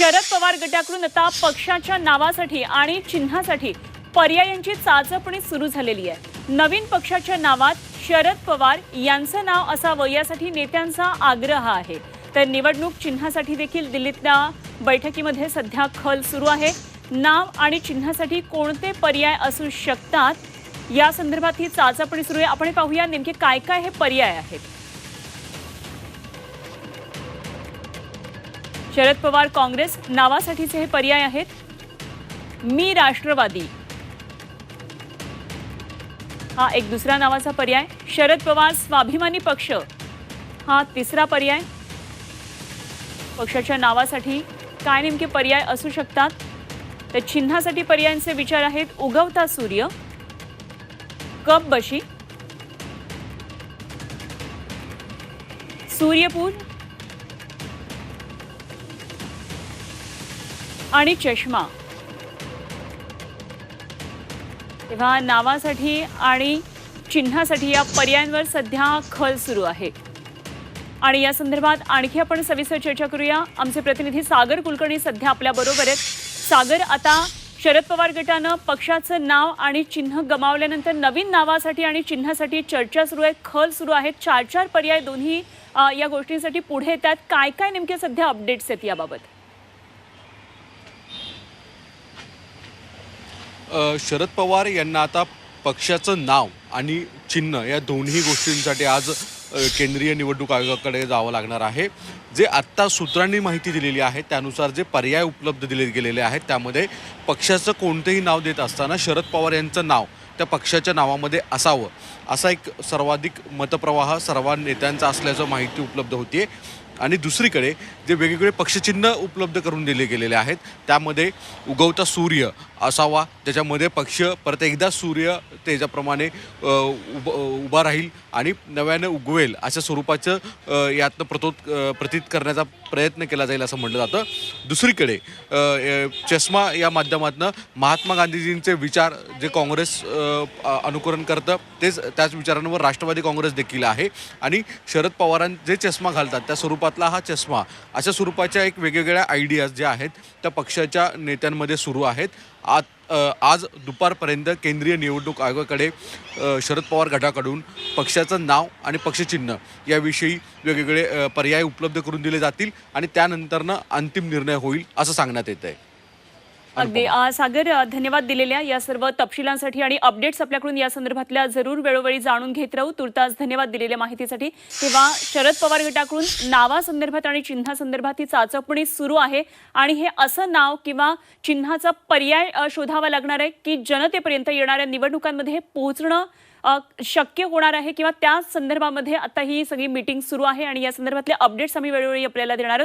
शरद पवार गटाकडून आता पक्षाच्या नावासाठी आणि चिन्हासाठी पर्यायांची चाचपणी सुरू झालेली आहे. नवीन पक्षाच्या नावात शरद पवार यांचं नाव असावं यासाठी नेत्यांचा आग्रह आहे. तर निवडणूक चिन्हासाठी देखील दिल्लीतल्या बैठकीमध्ये सध्या खल सुरू आहे. नाव आणि चिन्हासाठी कोणते पर्याय असू शकतात? या संदर्भात ही चाचपणी सुरू आहे. आपण पाहूया नेमके काय काय हे पर्याय आहेत. शरद पवार काँग्रेस नावासाठीचे हे पर्याय आहेत. मी राष्ट्रवादी. हा एक दुसरा नावाचा पर्याय. शरद पवार स्वाभिमानी पक्ष. हा तिसरा पर्याय. पक्षाच्या नावासाठी काय नेमके पर्याय असू शकतात? तर चिन्हासाठी पर्यायांचे विचार आहेत. उगवता सूर्य. कप बशी. सूर्यपूर. आणि चष्मा. तेव्हा नावासाठी आणि चिन्हासाठी या पर्यायांवर सध्या खल सुरू आहे. आणि या संदर्भात आणखी आपण सविस्तर चर्चा करूया. आमचे प्रतिनिधी सागर कुलकर्णी सध्या आपल्याबरोबर आहेत. सागर आता शरद पवार गटानं पक्षाचं नाव आणि चिन्ह गमावल्यानंतर नवीन नावासाठी आणि चिन्हासाठी चर्चा सुरू आहे खल सुरू आहेत. चार चार पर्याय दोन्ही या गोष्टींसाठी पुढे येतात. काय काय नेमके सध्या अपडेट्स आहेत याबाबत? शरद पवार यांना आता पक्षाचं नाव आणि चिन्ह या दोन्ही गोष्टींसाठी आज केंद्रीय निवडणूक आयोगाकडे जावं लागणार आहे. जे आत्ता सूत्रांनी माहिती दिलेली आहे त्यानुसार जे पर्याय उपलब्ध दिले गेलेले आहेत त्यामध्ये पक्षाचं कोणतेही नाव देत असताना शरद पवार यांचं नाव त्या पक्षाच्या नावामध्ये असावं. असा एक सर्वाधिक मतप्रवाह सर्व नेत्यांचा असल्याचं माहिती उपलब्ध होती आणि दुसरीकडे जे वेगवेगळे पक्षचिन्ह उपलब्ध करून दिले गेलेले आहेत त्यामध्ये उगवता सूर्य असावा त्याच्यामध्ये पक्ष परत एकदा सूर्य त्याच्याप्रमाणे उब उभ उभा राहील आणि नव्याने उगवेल अशा स्वरूपाचं यातनं प्रतोत प्रतीत करण्याचा प्रयत्न केला जाईल असं म्हटलं जातं. दुसरीकडे चष्मा या माध्यमातून महात्मा गांधीजींचे विचार जे काँग्रेस अनुकरण करतं तेच त्याच विचारांवर राष्ट्रवादी काँग्रेस देखील आहे. आणि शरद पवारां जे चष्मा घालतात त्या स्वरूपात स्वरूपातला हा चष्मा अशा स्वरूपाच्या एक वेगवेगळ्या आयडियाज ज्या आहेत त्या पक्षाच्या नेत्यांमध्ये सुरू आहेत. आत आज दुपारपर्यंत केंद्रीय निवडणूक आयोगाकडे शरद पवार गटाकडून पक्षाचं नाव आणि पक्षचिन्ह याविषयी वेगवेगळे पर्याय उपलब्ध करून दिले जातील आणि त्यानंतरनं अंतिम निर्णय होईल असं सांगण्यात येत आहे अगदी. सागर धन्यवाद दिलेल्या या सर्व तपशिलांसाठी आणि अपडेट्स आपल्याकडून या संदर्भातल्या जरूर वेळोवेळी जाणून घेत राहू. तुर्तास धन्यवाद दिलेल्या माहितीसाठी. तेव्हा शरद पवार गटाकडून नावासंदर्भात आणि चिन्हासंदर्भात ही चाचपणी सुरू आहे. आणि हे असं नाव किंवा चिन्हाचा पर्याय शोधावा लागणार आहे की जनतेपर्यंत येणाऱ्या निवडणुकांमध्ये पोहोचणं शक्य होणार आहे किंवा त्या संदर्भामध्ये आता ही सगळी मीटिंग सुरू आहे आणि या संदर्भातले अपडेट्स आम्ही वेळोवेळी आपल्याला देणार आहोत.